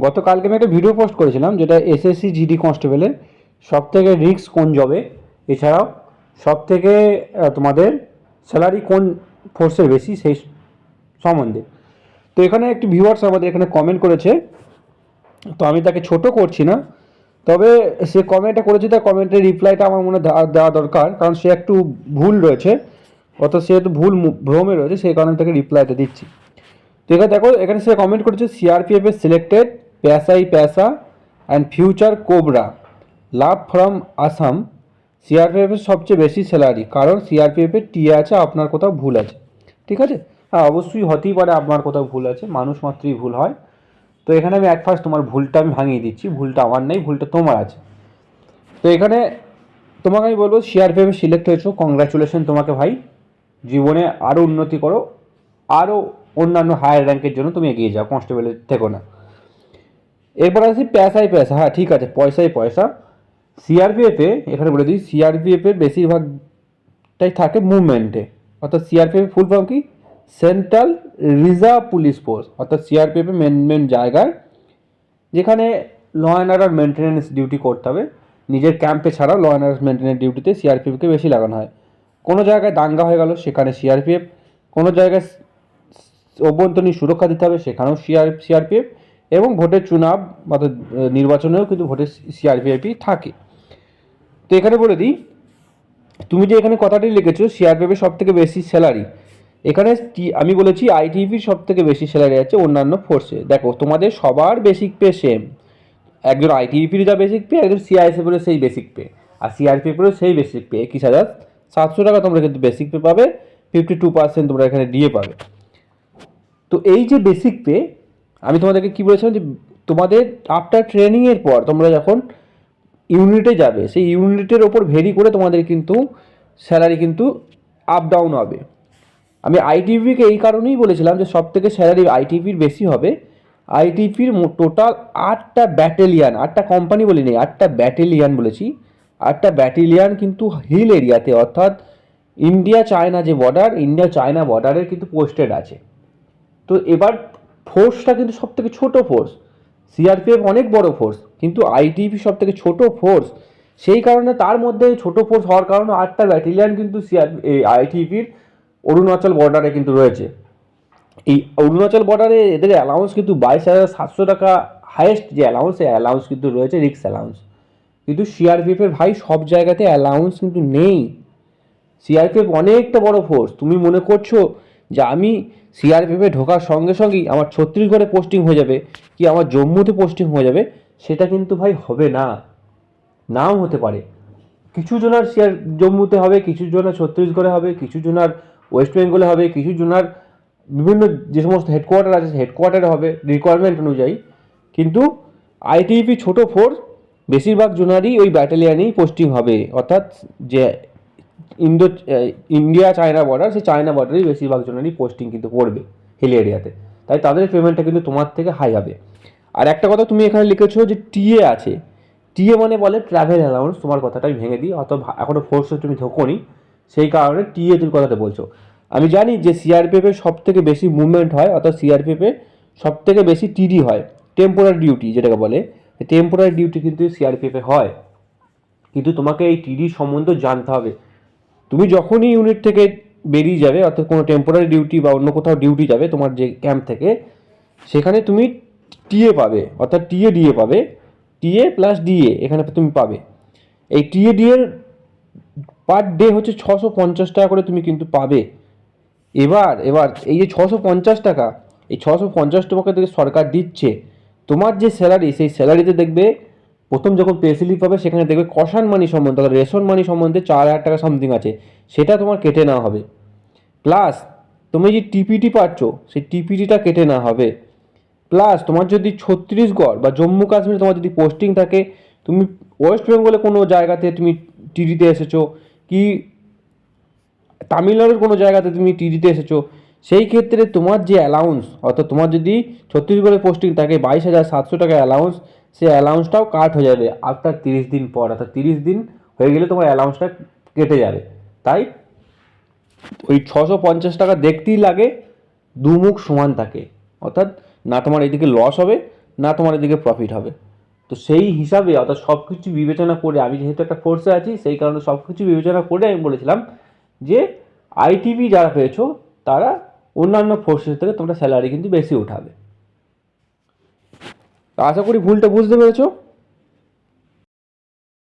গতকালকে আমি একটা ভিডিও পোস্ট করেছিলাম, যেটা এসএসসি জিডি কনস্টেবলের সব থেকে রিক্স কোন জবে এছাড়াও সব থেকে তোমাদের স্যালারি কোন ফোর্সের বেশি? সেই সম্বন্ধে। তো এখানে একটি ভিউয়ার্স আমাদের এখানে কমেন্ট করেছে, তো আমি তাকে ছোট করছি না, তবে সে কমেন্টটা করেছে, তার কমেন্টের রিপ্লাইটা আমার মনে দেওয়া- দরকার, কারণ সে একটু ভুল রয়েছে, অর্থাৎ সে একটু ভুল ভ্রমে রয়েছে, সেই কারণে আমি তাকে রিপ্লাইটা দিচ্ছি। তো এখানে দেখো, এখানে সে কমেন্ট করেছে সিআরপিএফ এর সিলেক্টেড প্যাসাই paisa and future cobra love from Assam CRPF এর সবচেয়ে বেশি স্যালারি কারণ সিআরপিএফ এর টিএ আছে, আপনার কোথাও ভুল আছে। ঠিক আছে? হ্যাঁ অবশ্যই হতেই পারে আপনার কোথাও ভুল আছে, মানুষ মাত্রই ভুল হয়। তো এখানে আমি এক ফার্স্ট তোমার ভুলটা আমি ভাঙিয়ে দিচ্ছি, ভুলটা আমার নেই, ভুলটা তোমার আছে। তো এখানে তোমাকে আমি বলব সিআরপিএফ সিলেক্ট হয়েছো কংগ্রাচুলেশন তোমাকে ভাই। জীবনে আরও উন্নতি করো আরও অন্যান্য হায়ার র্যাঙ্কের জন্য তুমি এগিয়ে যাও কনস্টেবলের থেকো না। এরপর আসি পয়সাই পয়সা হ্যাঁ ঠিক আছে পয়সাই পয়সা। সিআরপিএফে এখানে বলে দিই সিআরপিএফের বেশিরভাগটাই থাকে মুভমেন্টে। অর্থাৎ সিআরপিএফ ফুল ফর্ম কি? সেন্ট্রাল রিজার্ভ পুলিশ ফোর্স অর্থাৎ সিআরপিএফের মেন মেন জায়গায়, যেখানে law and order maintenance duty করতে হবে। নিজের ক্যাম্পে ছাড়াও ল অ্যান্ড অর্ডার মেনটেন্যান্স ডিউটিতে সিআরপিএফকে বেশি লাগানো হয়। কোনো জায়গায় দাঙ্গা হয়ে গেল, সেখানে সিআরপিএফ কোনো জায়গায় অভ্যন্তরীণ সুরক্ষা দিতে হবে, সেখানেও সিআর সিআরপিএফ এবং ভোটের চুনাব, অর্থাৎ নির্বাচনেও কিন্তু ভোটের সিআরপিআইপি থাকে। তো এখানে বলে দিই, তুমি যে এখানে কথাটি লিখেছো সিআরপিএফের সব থেকে বেশি স্যালারি এখানে আমি বলেছি আইটিভির সব থেকে বেশি স্যালারি আছে অন্যান্য ফোর্সে দেখো, তোমাদের সবার বেসিক পে সেম একজন আইটিভির যা বেসিক পে একজন সিআইএসএফেরও সেই বেসিক পে আর সিআরপিএফেরও সেই বেসিক পে একুশ হাজার সাতশো টাকা তোমরা কিন্তু বেসিক পে পাবে ফিফটি টু পার্সেন্ট তোমরা এখানে ডিএ পাবে। তো এই যে বেসিক পে আমি তোমাদেরকে কি বলেছিলাম যে তোমাদের আফটার ট্রেনিংয়ের পর তোমরা যখন ইউনিটে যাবে, সেই ইউনিটের ওপর ভেরি করে তোমাদের কিন্তু স্যালারি কিন্তু আপ ডাউন হবে। আমি আইটিভিকে এই কারণেই বলেছিলাম যে সব থেকে স্যালারি আইটিভির বেশি হবে। আইটিভির টোটাল আটটা ব্যাটেলিয়ান আটটা কোম্পানি বলি নেই, আটটা ব্যাটেলিয়ান বলেছি। আটটা ব্যাটেলিয়ান কিন্তু হিল এরিয়াতে অর্থাৎ ইন্ডিয়া চায়না যে বর্ডার ইন্ডিয়া চায়না বর্ডারের কিন্তু পোস্টেড আছে। তো এবার ফোর্সটা কিন্তু সব থেকে ছোটো ফোর্স সিআরপিএফ অনেক বড় ফোর্স কিন্তু আইটিপি সব থেকে ছোটো ফোর্স সেই কারণে তার মধ্যে ছোট ফোর্স হওয়ার কারণে আটটা ব্যাটালিয়ান কিন্তু সিআর আইটিপির অরুণাচল বর্ডারে কিন্তু রয়েছে। এই অরুণাচল বর্ডারে এদের অ্যালাউন্স কিন্তু বাইশ হাজার সাতশো টাকা হায়েস্ট যে অ্যালাউন্স সেই অ্যালাউন্স কিন্তু রয়েছে রিক্স অ্যালাউন্স কিন্তু সিআরপিএফের ভাই সব জায়গাতে অ্যালাউন্স কিন্তু নেই। সিআরপিএফ অনেকটা বড় ফোর্স তুমি মনে করছ যে আমি সিআরপিএফে ঢোকার সঙ্গে সঙ্গেই আমার ছত্তিশগড়ে পোস্টিং হয়ে যাবে, কি আমার জম্মুতে পোস্টিং হয়ে যাবে, সেটা কিন্তু ভাই হবে না। নাও হতে পারে। কিছু জনার সিআর জম্মুতে হবে, কিছু জনার ছত্তিশগড়ে হবে, কিছু জনার ওয়েস্ট বেঙ্গলে হবে, কিছু জনার বিভিন্ন যে সমস্ত হেডকোয়ার্টার আছে হেডকোয়ার্টারে হবে রিকোয়ারমেন্ট অনুযায়ী। কিন্তু আইটিপি ছোট ফোর্স বেশিরভাগ জনারই ওই ব্যাটালিয়ানেই পোস্টিং হবে। অর্থাৎ যে ইন্দো ইন্ডিয়া, চায়না বর্ডার সেই চায়না বর্ডারেই বেশিরভাগ জনেরই পোস্টিং কিন্তু পড়বে হিল এরিয়াতে তাই তাদের পেমেন্টটা কিন্তু তোমার থেকে হাই হবে। আর একটা কথা তুমি এখানে লিখেছো যে টিএ আছে। টিএ মানে বলে ট্রাভেল অ্যালাউন্স তোমার কথাটা আমি ভেঙে দিই, অত ভা- এখনও ফোর্সে তুমি ঢোকোনি সেই কারণে টিএ তুমি কথাটা বলছো। আমি জানি যে সিআরপিএফের সব থেকে বেশি মুভমেন্ট হয়, অর্থাৎ সিআরপিএফে সব থেকে বেশি টিডি হয় টেম্পোরারি ডিউটি যেটাকে বলে। টেম্পোরারি ডিউটি কিন্তু সিআরপিএফে হয়। কিন্তু তোমাকে এই টিডি সম্বন্ধে জানতে হবে। তুমি যখনই ইউনিট থেকে বেরিয়ে যাবে, অর্থাৎ কোনো টেম্পোরারি ডিউটি বা অন্য কোথাও ডিউটি যাবে, তোমার যে ক্যাম্প থেকে, সেখানে তুমি টিএ পাবে, অর্থাৎ টিএ ডিএ পাবে টিএ প্লাস ডিএ এখানে তুমি পাবে। এই টিএ ডিএর পার ডে হচ্ছে ছশো পঞ্চাশ টাকা করে তুমি কিন্তু পাবে। এবার এবার, এই যে ছশো পঞ্চাশ টাকা, এই ছশো পঞ্চাশ টাকা থেকে সরকার দিচ্ছে, তোমার যে স্যালারি সেই স্যালারিতে দেখবে প্রথম যখন পে স্লিপ পাবে, সেখানে দেখবে কষান মানি সম্বন্ধে, অর্থাৎ রেশন মানি সম্বন্ধে চার হাজার টাকা সামথিং আছে। সেটা তোমার কেটে নেওয়া হবে। প্লাস তুমি যে টিপিটি পাচ্ছ, সেই টিপিটিটা কেটে নেওয়া হবে। প্লাস তোমার যদি ছত্তিশগড় বা জম্মু কাশ্মীরে তোমার যদি পোস্টিং থাকে, তুমি ওয়েস্ট বেঙ্গলে কোনো জায়গাতে তুমি টিডিতে এসেছ, কি তামিলনাড়ুর কোনো জায়গাতে তুমি টিডিতে এসেছ, সেই ক্ষেত্রে তোমার যে অ্যালাউন্স অর্থাৎ তোমার যদি ছত্তিশগড়ে পোস্টিং থাকে, বাইশ হাজার সাতশো টাকা অ্যালাউন্স সেই অ্যালাউন্সটাও কাট হয়ে যাবে আফটার তিরিশ দিন পর। অর্থাৎ তিরিশ দিন হয়ে গেলে তোমার অ্যালাউন্সটা কেটে যাবে। তাই ওই ছশো পঞ্চাশ টাকা দেখতেই লাগে দুমুখ সমান থাকে। অর্থাৎ না তোমার এদিকে লস হবে, না তোমার এদিকে প্রফিট হবে। তো সেই হিসাবে অর্থাৎ সব কিছু বিবেচনা করে, আমি যেহেতু একটা ফোর্সে আছি, সেই কারণে সব কিছু বিবেচনা করে আমি বলেছিলাম যে আইটিভি যারা পেয়েছ, তারা অন্যান্য ফোর্সের থেকে তোমরা স্যালারি কিন্তু বেশি উঠাবে। আশা করি ভুলটা বুঝতে পেরেছ।